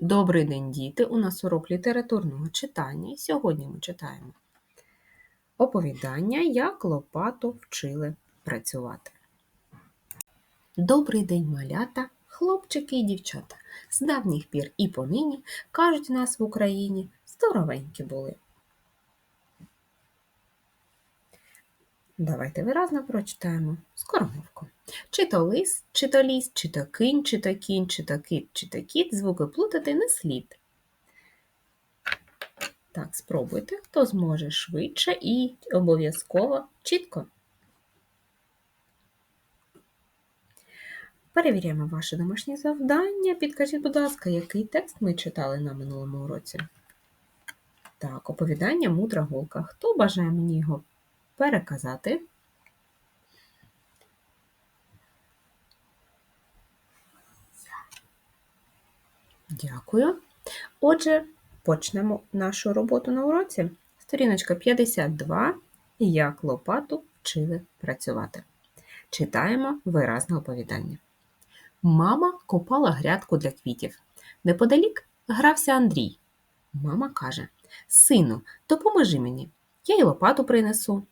Добрий день, діти! У нас урок літературного читання. Сьогодні ми читаємо оповідання, як лопату вчили працювати. Добрий день, малята, хлопчики і дівчата. З давніх пір і понині, кажуть нас в Україні, здоровенькі були. Давайте виразно прочитаємо скоромовку. Чи то лис, чи то ліс, чи то кинь, чи то кінь, чи то кит, чи то кіт, звуки плутати не слід. Так, спробуйте, хто зможе швидше і обов'язково чітко. Перевіряємо ваше домашнє завдання. Підкажіть, будь ласка, який текст ми читали на минулому уроці? Так, оповідання мудра голка. Хто бажає мені його переказати? Дякую. Отже, почнемо нашу роботу на уроці. Сторіночка 52. Як лопату вчили працювати. Читаємо виразне оповідання. Мама копала грядку для квітів. Неподалік грався Андрій. Мама каже: Сину, допоможи мені, я й лопату принесу.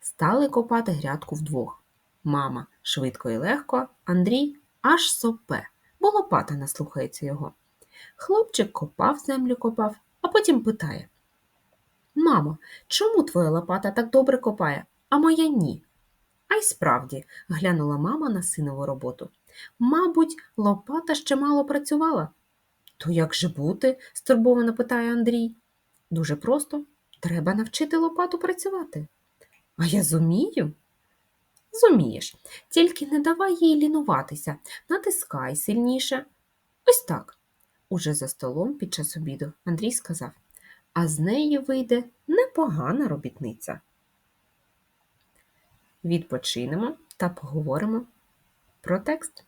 Стали копати грядку вдвох. Мама швидко і легко, Андрій аж сопе, бо лопата не слухається його. Хлопчик копав землю копав, а потім питає Мамо, чому твоя лопата так добре копає, а моя ні? А й справді, глянула мама на синову роботу. Мабуть, лопата ще мало працювала. То як же бути? стурбовано питає Андрій. Дуже просто треба навчити лопату працювати. А я зумію? Зумієш, тільки не давай їй лінуватися, натискай сильніше. Ось так. Уже за столом під час обіду Андрій сказав, а з неї вийде непогана робітниця. Відпочинемо та поговоримо про текст.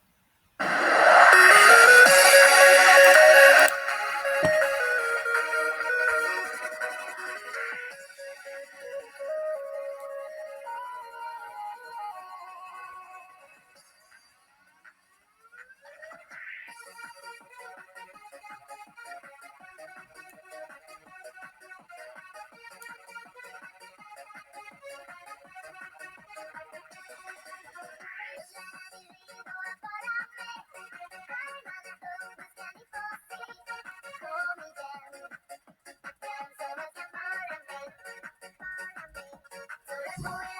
Three.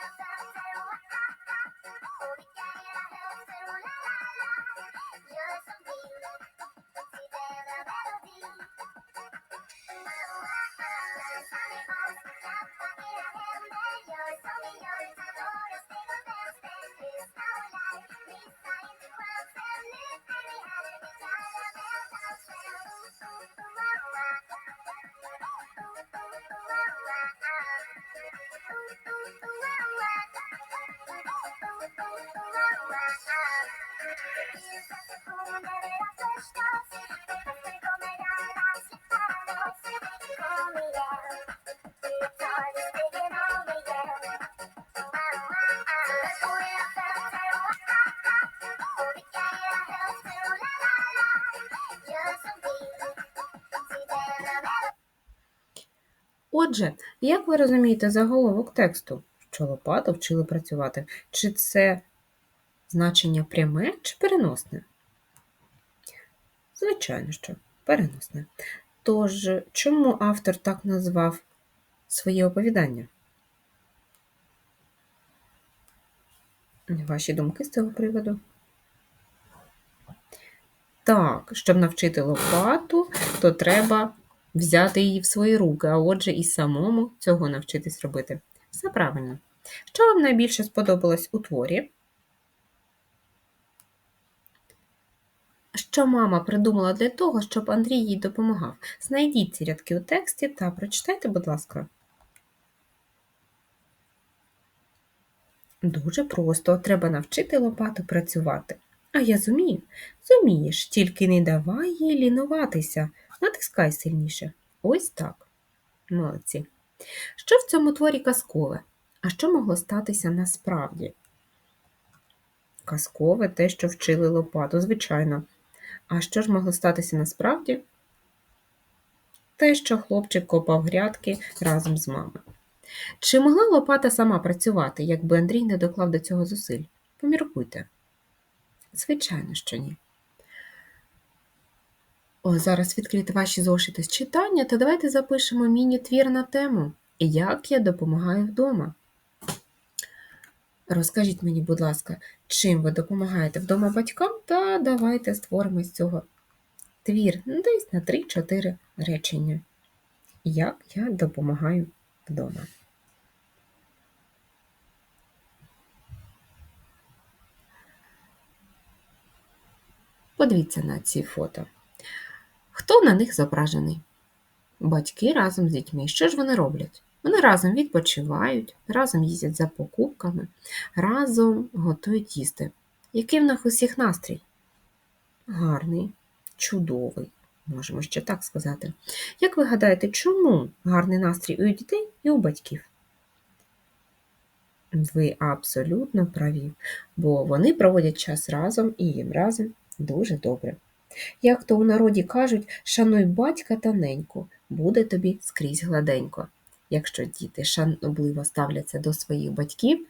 Отже, як ви розумієте заголовок тексту, що лопату вчили працювати? Чи це значення пряме чи переносне? Звичайно, що переносне. Тож, чому автор так назвав своє оповідання? Ваші думки з цього приводу? Так, щоб навчити лопату, то треба взяти її в свої руки, а отже, і самому цього навчитись робити. Все правильно. Що вам найбільше сподобалось у творі? Що мама придумала для того, щоб Андрій їй допомагав? Знайдіть ці рядки у тексті та прочитайте, будь ласка. Дуже просто треба навчити лопату працювати. А я зумію? Зумієш, тільки не давай їй лінуватися. Натискай сильніше. Ось так. Молодці. Що в цьому творі казкове? А що могло статися насправді? Казкове те, що вчили лопату, звичайно. А що ж могло статися насправді? те, що хлопчик копав грядки разом з мамою. Чи могла лопата сама працювати, якби Андрій не доклав до цього зусиль? Поміркуйте. Звичайно, що ні. О, зараз відкрити ваші зошити з читання, то давайте запишемо міні-твір на тему Як я допомагаю вдома. Розкажіть мені, будь ласка, чим ви допомагаєте вдома батькам, та давайте створимо з цього твір десь на 3-4 речення. Як я допомагаю вдома. Подивіться на ці фото. Хто на них зображений? Батьки разом з дітьми. Що ж вони роблять? Вони разом відпочивають, разом їздять за покупками, разом готують їсти. Який в них усіх настрій? Гарний, чудовий, можемо ще так сказати. Як ви гадаєте, чому гарний настрій у дітей і у батьків? Ви абсолютно праві, бо вони проводять час разом і їм разом дуже добре. Як то у народі кажуть, шануй батька та неньку, буде тобі скрізь гладенько. Якщо діти шанобливо ставляться до своїх батьків,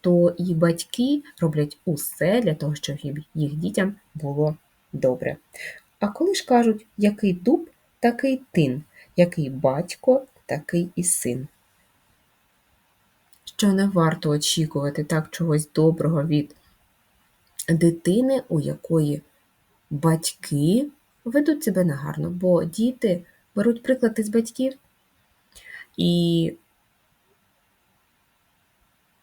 то і батьки роблять усе для того, щоб їх дітям було добре. А коли ж кажуть, який дуб, такий тин, який батько, такий і син. Що не варто очікувати так чогось доброго від дитини, у якої батьки ведуть себе негарно, бо діти беруть приклад із батьків і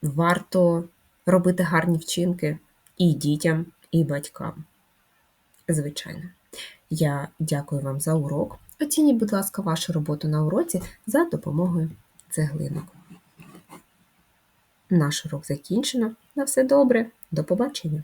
варто робити гарні вчинки і дітям, і батькам. Звичайно. Я дякую вам за урок. Оцініть, будь ласка, вашу роботу на уроці за допомогою цеглинок. Наш урок закінчено. На все добре. До побачення!